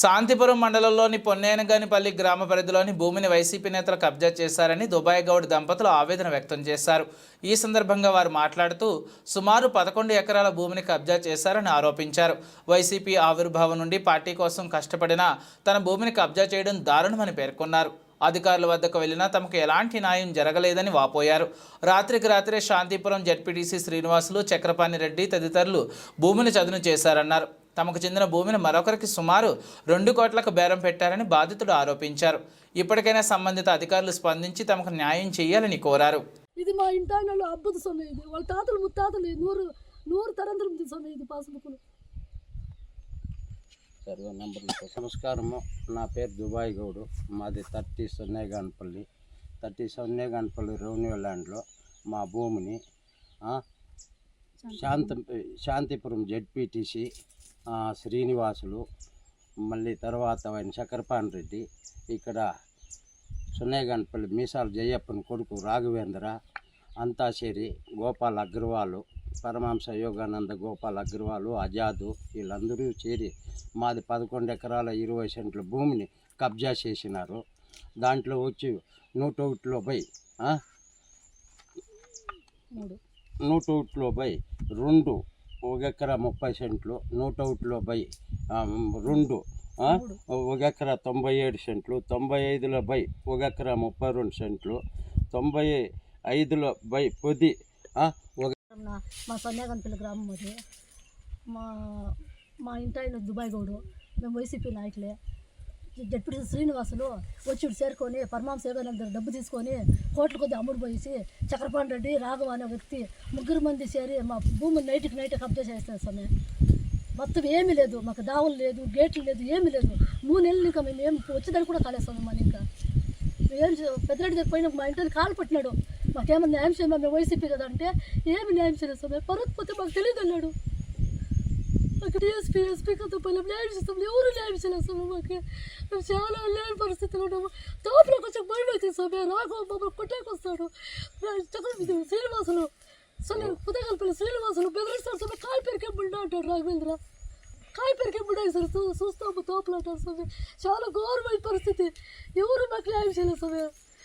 శాంతిపురం మండలంలోని పొన్నేనగానిపల్లి గ్రామ పరిధిలోని భూమిని వైసీపీ నేతలు కబ్జా చేశారని దుబాయ్ గౌడ్ దంపతులు ఆవేదన వ్యక్తం చేశారు. ఈ సందర్భంగా వారు మాట్లాడుతూ సుమారు పదకొండు ఎకరాల భూమిని కబ్జా చేశారని ఆరోపించారు. వైసీపీ ఆవిర్భావం నుండి పార్టీ కోసం కష్టపడినా తన భూమిని కబ్జా చేయడం దారుణమని పేర్కొన్నారు. అధికారుల వద్దకు వెళ్ళినా తమకు ఎలాంటి న్యాయం జరగలేదని వాపోయారు. రాత్రికి రాత్రే శాంతిపురం జడ్పీటీసీ శ్రీనివాసులు చక్రపాణి రెడ్డి తదితరులు భూమిని చదును చేశారన్నారు. తమకు చెందిన భూమిని మరొకరికి సుమారు రెండు కోట్లకు బేరం పెట్టారని బాధితుడు ఆరోపించారు. ఇప్పటికైనా సంబంధిత అధికారులు స్పందించి తమకు న్యాయం చేయాలని కోరారు. ఇది మా ఇంటాయనలో అద్భుత సొమ్మె ఇది. వాళ్ళ తాతలు ముత్తాతలు నూరు నూరు తరంతరం సొమ్మె ఇది పాస్బుక్లు సర్వే నెంబర్లు నమస్కారము. నా పేరు దుబాయ్ గౌడు. మాది thirty Sonneganapalli. Thirty Sonneganapalli revenue ల్యాండ్లో మా భూమిని ఆ, శాంత శాంతిపురం జెడ్పీటీసీ శ్రీనివాసులు మళ్ళీ తర్వాత ఆయన చక్రపాణి రెడ్డి ఇక్కడ సొన్నేగానపల్లి మీసాల జయ్యప్పని కొడుకు రాఘవేంద్ర అంతాశేరి గోపాల్ అగ్రవాలు పరమాంస యోగానంద గోపాల్ అగ్రవాలు ఆజాదు వీళ్ళందరూ చేరి మాది పదకొండు ఎకరాల ఇరవై సెంట్ల భూమిని కబ్జా చేసినారు దాంట్లో వచ్చి నూట ఒకటిలో పోయి? మూడు నూట ఒకటిలో పోయి రెండు ఒక ఎకరా ముప్పై సెంట్లు నూట ఒకటిలో బై రెండు ఒక ఎకరా తొంభై ఏడు సెంట్లు తొంభై ఐదులో బై ఒక ఎకరా ముప్పై రెండు సెంట్లు తొంభై ఐదులో బై పొది ఒక మా సన్యాగంపల్లి గ్రామం అది. మా మా ఇంటాయన దుబాయ్ గౌడు. మేము వైసీపీ నాయకులే. డిప్యూటీ శ్రీనివాసులు వచ్చి ఇటు చేరుకొని పరమాం సేవలందరూ డబ్బు తీసుకొని కోట్ల కొద్ది అమ్ముడు పోయేసి చక్రపాణి రెడ్డి రాఘవ అనే వ్యక్తి ముగ్గురు మంది చేరి మా భూమిని నైట్కి నైట్ కబ్జా చేస్తారు సమయం మొత్తం ఏమీ లేదు మాకు దావులు లేదు గేట్లు లేదు ఏమీ లేదు. మూడు నెలలు ఇంకా మేము ఏం వచ్చేదానికి కూడా కాలేస్తాం మన ఇంకా. ఏం చే- పెద్దరెడ్డి దగ్గర పోయిన మా ఇంటిని కాలు పట్టినాడు. మాకేమన్నా న్యాయం చేయమని మేము వైసీపీ కదా అంటే ఏమి న్యాయం చేయలేదు స్వామి. పరకపోతే మాకు తెలియదు అన్నాడు. డిఎస్పీ ఎస్పీ కదా పైన న్యాయం చేస్తాం ఎవరు న్యాయం స్వామి మాకు మేము చాలా లేని పరిస్థితిలో ఉన్నాము తోపులో కొంచెం భయం అవుతుంది స్వామి రాఘవ మమ్మల్ని కొట్టాకి వస్తాడు చక్రవర్తి శ్రీనివాసులు సరే ఉదయగల్పల్లి శ్రీనివాసులు బెదిరిస్తారు స్వామి కాలు పెరికే బుడ్డ అంటాడు రాఘవేంద్ర కాయ పెరిగే బుడ్డాయి సార్ చూస్తాము తోపులు అంటారు స్వామి చాలా ఘోరమైన పరిస్థితి ఎవరు మాకు న్యాయం చేయలేదు స్వామి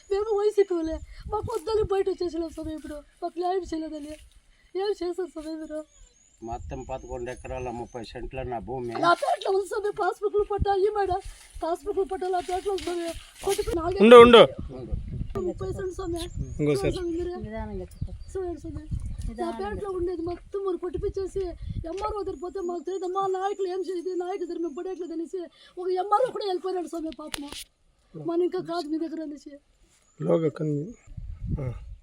మేము వైసీపీ వాళ్ళే మాకు వద్దని బయట వచ్చేసినాం స్వామి ఇప్పుడు మాకు న్యాయం చేయలేదని ఏం చేశారు స్వామి మీరు మొత్తం పదకొండు ఎకరాల ముప్పై సెంట్ల నా భూమి. నా పేట్లో ఉంది స్వామి పాస్బుక్లు పట్టా ఈ మేడ పాస్బుక్లు పట్టా నా పేట్లో ఉంది స్వామి నాలుగు ఉండు ఉండు. ముప్పై సెంట్ స్వామి ఇంకో సార్ స్వామి మీరే. చూడండి స్వామి నా పేటలో ఉండేది మొత్తం మరి కొట్టిపించేసి ఎంఆర్ఓ దగ్గర పోతే మాకు తెలియదు మా నాయకులు ఏం చేయదు నాయకులు దగ్గర మేము పడేయట్లేదు అనేసి ఒక ఎంఆర్ఓ కూడా వెళ్ళిపోయాడు స్వామి పాపం. మన ఇంకా కాదు మీ దగ్గర అనేసి. లోగా కన్ని.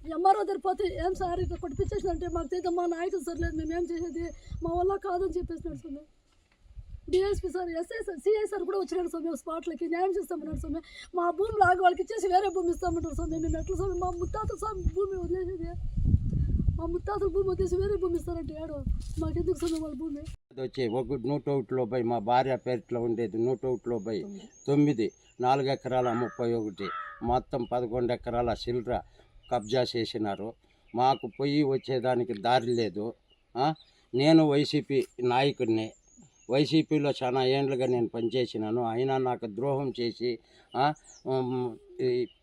ఎంఆర్ఓ దగ్గర పోతే ఏం సార్ ఇట్లా కొట్టిపించేసిందంటే మాకు తెలియదు. మా నాయకులు సర్లేదు మేము ఏం చేసేది? మా వల్ల కాదని చెప్పేసినాడు స్వామి DSP sir SI sir CI sir కూడా వచ్చినాడు స్వామి స్పాట్లకి న్యాయం చేస్తామన్నాడు స్వామి. మా భూమి లాగా వాళ్ళకి ఇచ్చేసి వేరే భూమి ఇస్తామంటారు స్వామి. మేము ఎట్లా స్వామి? మా ముత్తాత స్వామి భూమి వదిలేసేది. మా ముత్తాతల భూమి వదిలేసి వేరే భూమి ఇస్తారంటే ఏడో? మాకెందుకు స్వామి వాళ్ళ భూమి? వచ్చి ఒక నూట ఒకటిలో పోయి మా భార్య పేరిట్లో ఉండేది నూట ఒకటిలో పోయి తొమ్మిది నాలుగు ఎకరాల ముప్పై ఒకటి మొత్తం పదకొండు ఎకరాల సిల్రా కబ్జా చేసినారు. మాకు పొయ్యి వచ్చేదానికి దారి లేదు. నేను వైసీపీ నాయకుడిని. వైసీపీలో చాలా ఏండ్లుగా నేను పనిచేసినాను. అయినా నాకు ద్రోహం చేసి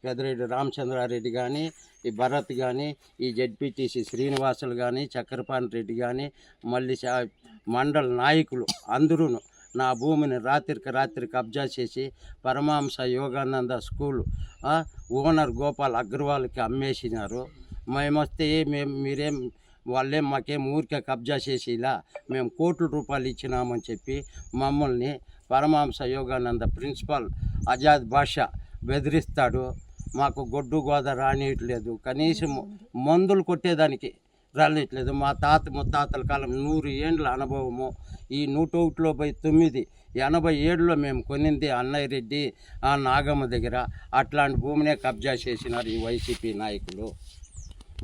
పెదరెడ్డి ఈ రామచంద్రారెడ్డి కానీ ఈ భరత్ కానీ ఈ జడ్పీటీసీ శ్రీనివాసులు కానీ చక్రపాణి రెడ్డి కానీ మళ్ళీ మండల నాయకులు అందరూ నా భూమిని రాత్రికి రాత్రి కబ్జా చేసి పరమాంస యోగానంద స్కూల్ ఓనర్ గోపాల్ అగ్రవాల్కి అమ్మేసినారు. మేమొస్తే మేము మీరేం వాళ్ళేం మాకేం ఊరికే కబ్జా చేసి ఇలా మేము కోట్ల రూపాయలు ఇచ్చినామని చెప్పి మమ్మల్ని పరమాంస యోగానంద ప్రిన్సిపాల్ ఆజాద్ బాషా బెదిరిస్తాడు. మాకు గొడ్డు గోద రానియట్లేదు. కనీసం మందులు కొట్టేదానికి రానియట్లేదు మా తాత ముత్తాతల కాలం నూరు ఏండ్ల అనుభవము. ఈ నూట ఒకటిలో పోయి తొమ్మిది ఎనభై ఏడులో మేము కొనింది అన్నయ్య రెడ్డి ఆ నాగమ్మ దగ్గర. అట్లాంటి భూమినే కబ్జా చేసినారు ఈ వైసీపీ నాయకులు.